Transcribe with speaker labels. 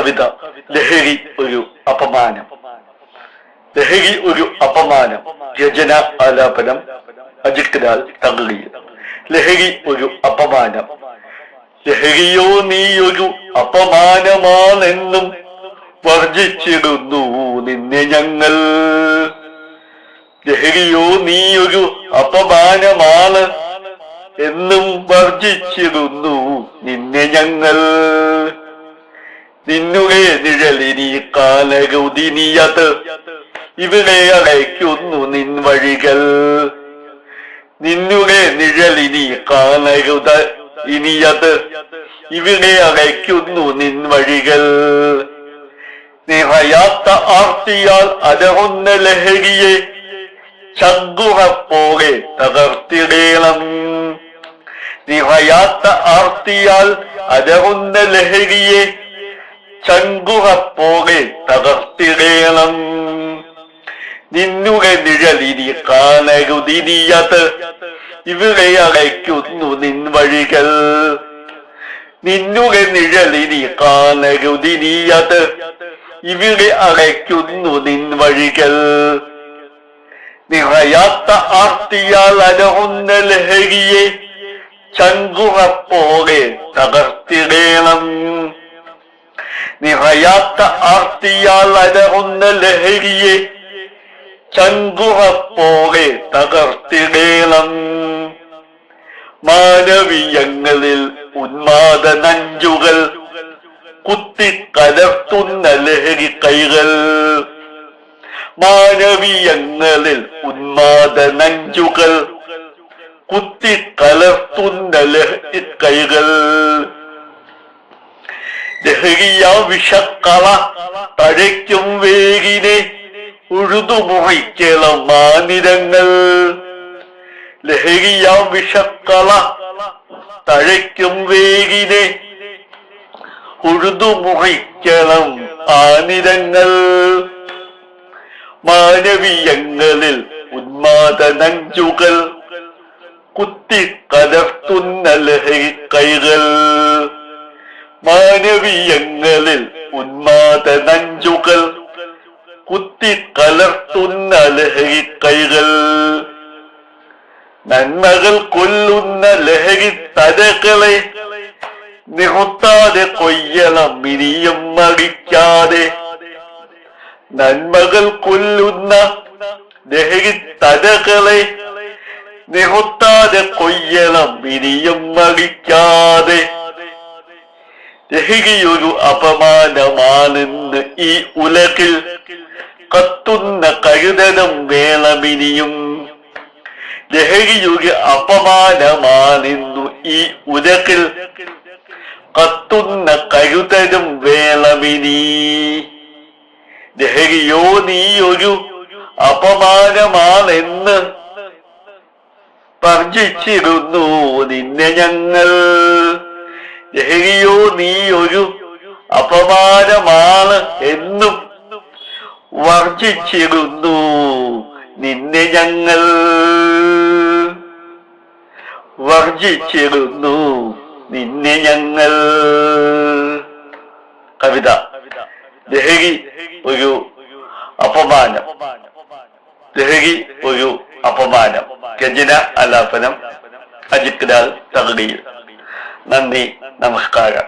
Speaker 1: കവിത ലഹരി ഒരു അപമാനം. ലഹരി ഒരു അപമാനം രചന ആലാപനം അജിത് ലാൽ തള്ളി ലഹരി ഒരു അപമാനം. ലഹരിയോ ഒരു അപമാനമാണെന്നും വർജിച്ചിടുന്നു നിന്നെ ഞങ്ങൾ. ലഹരിയോ നീയൊരു അപമാനമാണ് എന്നും വർജിച്ചിടുന്നു നിന്നെ ഞങ്ങൾ. നിന്നുടെ കാലകുതിനിയത് ഇവിടെ അടയ്ക്കുന്നു നിൻ വഴികൾ നിന്നുകേ നിഴലിനി കാലകുത ഇനിയത്. ഇവിടെ അടയ്ക്കുന്നു നിൻ വഴികൾ നിറയാത്ത ആർത്തിയാൽ അലറുന്ന ലഹരിയെ ചങ്കുറപ്പോടെ തകർത്തിടേണം. നിറയാത്ത ആർത്തിയാൽ അലറുന്ന ലഹരിയെ ചങ്കുറപ്പോടെ തകർത്തിടേണം. നിന്നുക നിഴലിരി കാണരുതിനിയത് ഇവിടെ അടയ്ക്കുന്നു നിൻ വഴികൾ നിഴലിരി നിഴലിനി കാണരുതിനിയത് ഇവിടെ അടയ്ക്കുന്നു നിൻ വഴികൾ നിറയാത്ത ആർത്തിയാൽ അലറുന്ന ലഹരിയെ ചങ്കുറപ്പോകെ തകർത്തിടേണം. നിറയാത്ത ആർത്തിയാൽ അലറുന്ന ലഹരിയെ ചങ്കുറപ്പോടെ തകർത്തിടേണം മാനവീയങ്ങളിൽ ഉന്മാദ നഞ്ചുകൾ കുത്തിക്കലർത്തുന്ന ലഹരി കൈകൾ മാനവീയങ്ങളിൽ ഉന്മാദ നഞ്ചുകൾ കുത്തിക്കലർത്തുന്ന ലഹരി കൈകൾ ലഹരിയ വിഷക്കള തഴയ്ക്കും വേഗിനെ ഉഴുതുമുറിക്കണം മാനിരങ്ങൾ ലഹരിയ വിഷക്കള തഴയ്ക്കും വേഗിനെ ഉഴുതുമുറിക്കണം ആനിരങ്ങൾ. മാനവീയങ്ങളിൽ ഉന്മാദനഞ്ചുകൾ കുത്തി കുത്തിക്കലർത്തുന്ന ലഹരി കൈകൾ മാനവീയങ്ങളിൽ ഉന്മാദ നഞ്ചുകൾ കുത്തി കലർത്തുന്ന ലഹരി കൈകൾ നന്മകൾ കൊല്ലുന്ന ലഹരി തരകളെ നിർത്താതെ കൊയ്യണം ഇനിയും മടിക്കാതെ നന്മകൾ കൊല്ലുന്ന ലഹരി തരകളെ നിഹുത്താതെ കൊയ്യണം ഇനിയും മടിക്കാതെ ലഹരിയൊരു അപമാനമാണെന്ന് ഈ ഉലകിൽ കത്തുന്ന കഴുതനം വേണമിനിയും ലഹരിയൊരു അപമാനമാണെന്നു ഈ ഉലകിൽ കത്തുന്ന കരുതലും വേണമിനി ലഹരിയോ നീയൊരു അപമാനമാണെന്ന് പർജിച്ചിരുന്നു നിന്നെ ഞങ്ങൾ. ലഹരിയോ നീ ഒരു അപമാനമാണ് എന്നും വർജിച്ചിരുന്നു നിന്നെ ഞങ്ങൾ. വർജിച്ചിരുന്നു നിന്നെ ഞങ്ങൾ. കവിത. ലഹരി ഒരു അപമാനം. ലഹരി ഒരു അപമാനം. രചന ആലാപനം. അജിക്ലാൽ തകടീർ നന്ദി നമസ്കാരം.